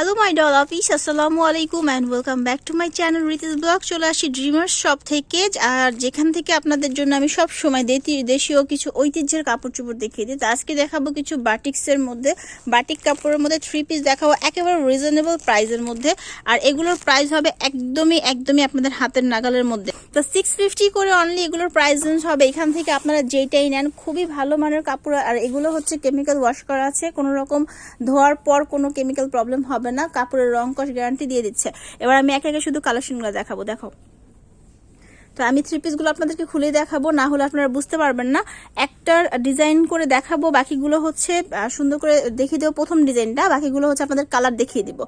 Hello my doll office আসসালামু আলাইকুম and welcome back to my channel রিতিস blog চলে আসি ড্রিমার্স শপ থেকে। আর যেখান থেকে আপনাদের জন্য আমি সব সময় দেতি- দেশীয় কিছু ঐতিহ্যের কাপড় চোপড় দেখিয়ে দিই। তো আজকে দেখাবো কিছু বাটিক্সের মধ্যে। বাটিক কাপড়ের মধ্যে থ্রি পিস দেখাবো একেবারে রিজনেবল প্রাইসের মধ্যে। আর এগুলোর প্রাইস হবে একদমই একদমই আপনাদের হাতের নাগালের মধ্যে। তো সিক্স ফিফটি করে অনলি এগুলোর প্রাইস রেঞ্জ হবে। এখান থেকে আপনারা যেটাই নেন, খুবই ভালো মানের কাপড়। আর এগুলো হচ্ছে কেমিক্যাল ওয়াশ করা আছে। কোনো রকম ধোয়ার পর কোনো কেমিক্যাল প্রবলেম হবে না, কাপড়ের রং কষ গ্যারান্টি দিয়ে দিচ্ছে। এবার আমি একে একে শুধু কালেকশনগুলো দেখাবো, দেখো। তো আমি থ্রি পিসগুলো আপনাদেরকে খুলে দেখাবো, না হলে আপনারা বুঝতে পারবেন না। একটার ডিজাইন করে দেখাবো, বাকিগুলো হচ্ছে সুন্দর করে দেখিয়ে দেবো প্রথম ডিজাইনটা বাকিগুলো হচ্ছে আপনাদের কালার দেখিয়ে দিব।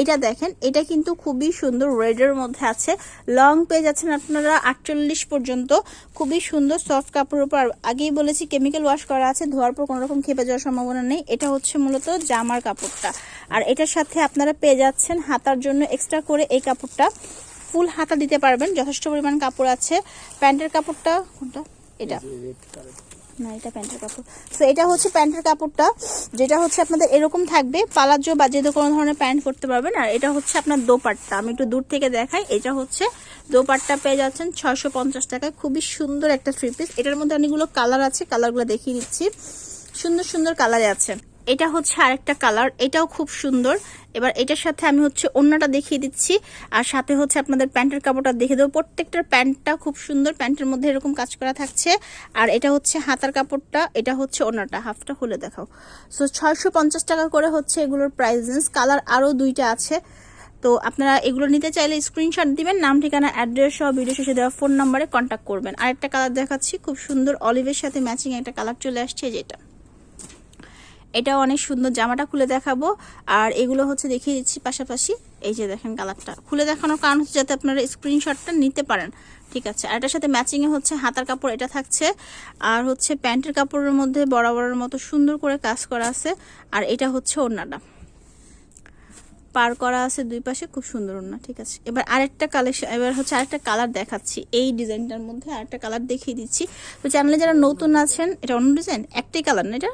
এটা দেখেন, এটা কিন্তু খুবই সুন্দর রেডের মধ্যে আছে। লং পেয়ে যাচ্ছেন আপনারা আটচল্লিশ পর্যন্ত। খুবই সুন্দর সফট কাপড়ের উপর। আগেই বলেছি কেমিক্যাল ওয়াশ করা আছে, ধোয়ার পর কোনো রকম খেপে যাওয়ার সম্ভাবনা নেই। এটা হচ্ছে মূলত জামার কাপড়টা। আর এটার সাথে আপনারা পেয়ে যাচ্ছেন হাতার জন্য এক্সট্রা করে এই কাপড়টা। ফুল হাতা দিতে পারবেন। যথেষ্ট পরিমাণ কাপড় আছে। প্যান্টের কাপড়টা কোনটা? এটা। না এটা প্যান্টের কাপড়। তো এটা হচ্ছে প্যান্টের কাপড়টা যেটা হচ্ছে আপনাদের এরকম থাকবে। পালাজো বা যে কোনো ধরনের প্যান্ট করতে পারবেন। আর এটা হচ্ছে আপনার দোপাট্টা। আমি একটু দূর থেকে দেখাই। এটা হচ্ছে দোপাট্টা পেয়ে যাচ্ছেন ছয়শো পঞ্চাশ টাকায়। খুবই সুন্দর একটা থ্রি পিস এটার মধ্যে অনেকগুলো কালার আছে। কালারগুলো দেখিয়ে দিচ্ছি। সুন্দর সুন্দর কালারে আছে। এটা হচ্ছে আরেকটা কালার এটাও খুব সুন্দর। এবার এটার সাথে আমি হচ্ছে অন্যটা দেখিয়ে দিচ্ছি। আর সাথে হচ্ছে আপনাদের প্যান্টের কাপড়টা দেখিয়ে দেবো। প্রত্যেকটার প্যান্টটা খুব সুন্দর, প্যান্টের মধ্যে এরকম কাজ করা থাকছে। আর এটা হচ্ছে হাতার কাপড়টা, এটা হচ্ছে অন্যটা, হাফটা খুলে দেখাও। সো ছয়শো পঞ্চাশ টাকা করে হচ্ছে এগুলোর প্রাইস কালার আরও দুইটা আছে। তো আপনারা এগুলো নিতে চাইলে স্ক্রিনশট দিবেন, নাম, ঠিকানা অ্যাড্রেস সহ ভিডিও শেষে দেওয়া ফোন নাম্বারে কন্ট্যাক্ট করবেন। আরেকটা কালার দেখাচ্ছি, খুব সুন্দর অলিভের সাথে ম্যাচিং একটা কালার চলে আসছে, যেটা। এটা অনেক সুন্দর জামাটা খুলে দেখাবো। আর এগুলো হচ্ছে দেখিয়ে দিচ্ছি পাশাপাশি। এই যে দেখেন কালারটা। খুলে দেখানোর কারণ হচ্ছে যাতে আপনারা স্ক্রিনশটটা নিতে পারেন। ঠিক আছে। আর এটার সাথে ম্যাচিংয়ে হচ্ছে হাতার কাপড় এটা থাকছে। আর হচ্ছে প্যান্টের কাপড়ের মধ্যে বরাবরের মতো সুন্দর করে কাজ করা আছে। আর এটা হচ্ছে ওড়নাটা। পার করা আছে দুই পাশে, খুব সুন্দর ওড়না। ঠিক আছে। এবার আরেকটা কালেকশন এবার হচ্ছে আরেকটা কালার দেখাচ্ছি। এই ডিজাইনটার মধ্যে আরেকটা কালার দেখিয়ে দিচ্ছি। তো চ্যানেলে যারা নতুন আছেন, এটা অন্য ডিজাইন একটাই কালার না এটা?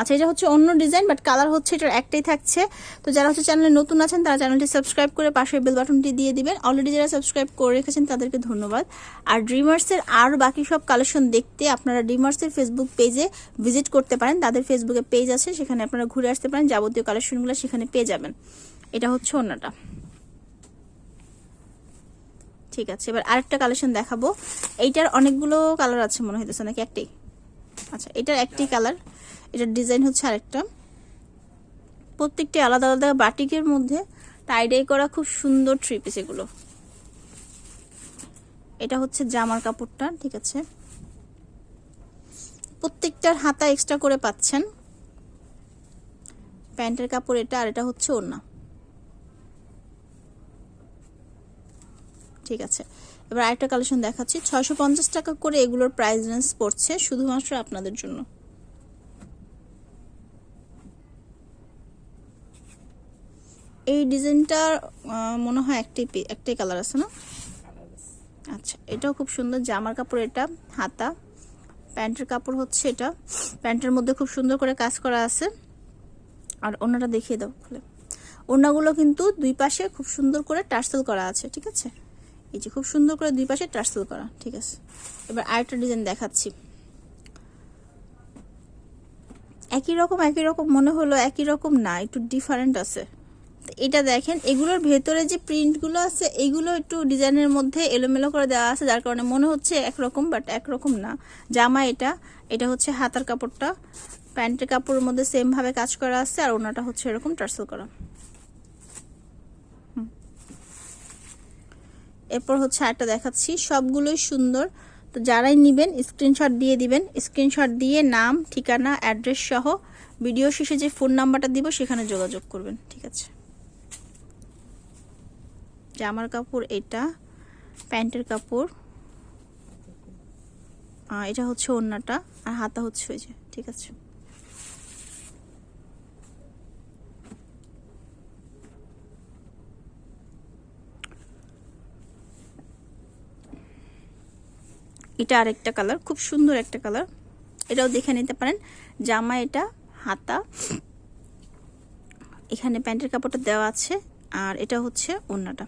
আচ্ছা এটা হচ্ছে অন্য ডিজাইন বাট কালার হচ্ছে এটার একটাই থাকছে। তো যারা হচ্ছে চ্যানেলে নতুন আছেন, তারা চ্যানেলটি সাবস্ক্রাইব করে পাশের বেল বাটনটি দিয়ে দিবেন। অলরেডি যারা সাবস্ক্রাইব করে রেখেছেন, তাদেরকে ধন্যবাদ। আর ড্রিমার্সের আর বাকি সব কালেকশন দেখতে আপনারা ড্রিমার্সের ফেসবুক পেজে ভিজিট করতে পারেন। তাদের ফেসবুকে পেজ আছে, সেখানে আপনারা ঘুরে আসতে পারেন। যাবতীয় কালেকশনগুলো সেখানে পেয়ে যাবেন। এটা হচ্ছে অন্যটা। ঠিক আছে, এবার আরেকটা কালেকশন দেখাবো। এইটার অনেকগুলো কালার আছে মনে হইতেছে নাকি একটাই আচ্ছা এটার একটি কালার এটার ডিজাইন হচ্ছে আরেকটা। প্রত্যেকটি আলাদা আলাদা বাটিকের মধ্যে টাইডাই করা খুব সুন্দর থ্রি পিস এগুলো। এটা হচ্ছে জামার কাপড়টা, ঠিক আছে? প্রত্যেকটার হাতা এক্সট্রা করে পাচ্ছেন। প্যান্টের কাপড় এটা আর এটা হচ্ছে ওড়না। ঠিক আছে। এবার আরেকটা কালেকশন দেখাচ্ছি। ছয়শো পঞ্চাশ টাকা করে এগুলোর প্রাইস রেঞ্জ পড়ছে শুধুমাত্র আপনাদের জন্য। এই ডিজাইনটার মনে হয় একটাই একটাই কালার আছে না? আচ্ছা এটাও খুব সুন্দর জামার কাপড় এটা, হাতা। প্যান্টের কাপড় হচ্ছে এটা। প্যান্টের মধ্যে খুব সুন্দর করে কাজ করা আছে। আর ওনাটা দেখিয়ে দাও খুলে। ওনাগুলো কিন্তু দুই পাশে খুব সুন্দর করে টার্সেল করা আছে, ঠিক আছে? এই যে খুব সুন্দর করে দুই পাশে টার্সেল করা, ঠিক আছে? এবার আরেকটা ডিজাইন দেখাচ্ছি। একই রকম একই রকম মনে হলো, একই রকম না, একটু ডিফারেন্ট আছে। এটা দেখেন, এগুলোর ভেতরে যে প্রিন্টগুলো আছে, এগুলো একটু ডিজাইনের মধ্যে এলোমেলো করে দেওয়া আছে, যার কারণে মনে হচ্ছে একরকম বাট একরকম না। জামা এটা এটা হচ্ছে হাতার কাপড়টা, প্যান্টের কাপড়ের মধ্যে সেম ভাবে কাজ করা আছে, আর ওনাটা হচ্ছে এরকম টার্সেল করা। এরপর হচ্ছে আরেকটা দেখাচ্ছি, সবগুলোই সুন্দর। তো যারাই নেবেন স্ক্রিনশট দিয়ে দিবেন স্ক্রিনশট দিয়ে নাম, ঠিকানা অ্যাড্রেস সহ ভিডিও শেষে যে ফোন নাম্বারটা দিব, সেখানে যোগাযোগ করবেন, ঠিক আছে? জামার কাপড় এটা, প্যান্টের কাপড় এটা হচ্ছে ওড়নাটা, আর হাতা হচ্ছে ওই যে, ঠিক আছে। এটা আরেকটা কালার, খুব সুন্দর একটা কালার। এটাও দেখে নিতে পারেন, জামা এটা, হাতা। এখানে প্যান্টের কাপড়টা দেওয়া আছে, আর এটা হচ্ছে ওড়নাটা।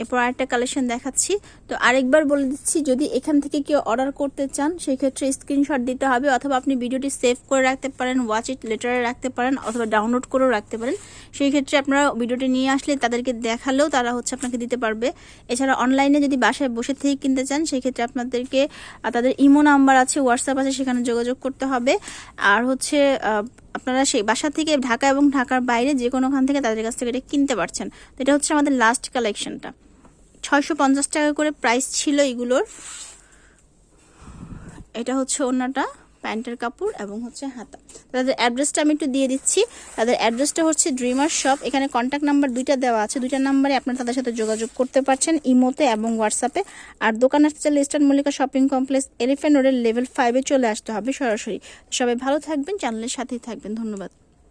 এরপর আরেকটা কালেকশন দেখাচ্ছি। তো আরেকবার বলে দিচ্ছি, যদি এখান থেকে কেউ অর্ডার করতে চান সেই ক্ষেত্রে স্ক্রিনশট দিতে হবে অথবা আপনি ভিডিওটি সেভ করে রাখতে পারেন ওয়াচ ইট লেটারে রাখতে পারেন অথবা ডাউনলোড করেও রাখতে পারেন। সেই ক্ষেত্রে আপনারা ভিডিওটি নিয়ে আসলে তাদেরকে দেখালেও তারা হচ্ছে আপনাকে দিতে পারবে। এছাড়া অনলাইনে যদি বাসায় বসে থেকে কিনতে চান সেই ক্ষেত্রে আপনাদেরকে তাদের ইমো নাম্বার আছে হোয়াটসঅ্যাপ আছে, সেখানে যোগাযোগ করতে হবে। আর হচ্ছে আপনারা সেই বাসা থেকে ঢাকা এবং ঢাকার বাইরে যে কোনোখান থেকে তাদের কাছ থেকে এটা কিনতে পারছেন। তো এটা হচ্ছে আমাদের লাস্ট কালেকশনটা ছয়শো পঞ্চাশ টাকা করে প্রাইস ছিল এগুলোর। এটা হচ্ছে ওনাটা প্যান্টের কাপড় এবং হচ্ছে হাতা। তাদের অ্যাড্রেসটা আমি একটু দিয়ে দিচ্ছি। তাদের অ্যাড্রেসটা হচ্ছে ড্রিমার শপ এখানে কন্ট্যাক্ট নাম্বার দুইটা দেওয়া আছে। দুইটা নাম্বারে আপনারা তাদের সাথে যোগাযোগ করতে পারছেন ইমোতে এবং হোয়াটসঅ্যাপে আর দোকান আসতে চাইলে eastern Mallika shopping complex elephant রোডের লেভেল ফাইভে চলে আসতে হবে সরাসরি। সবাই ভালো থাকবেন চ্যানেলের সাথেই থাকবেন। ধন্যবাদ।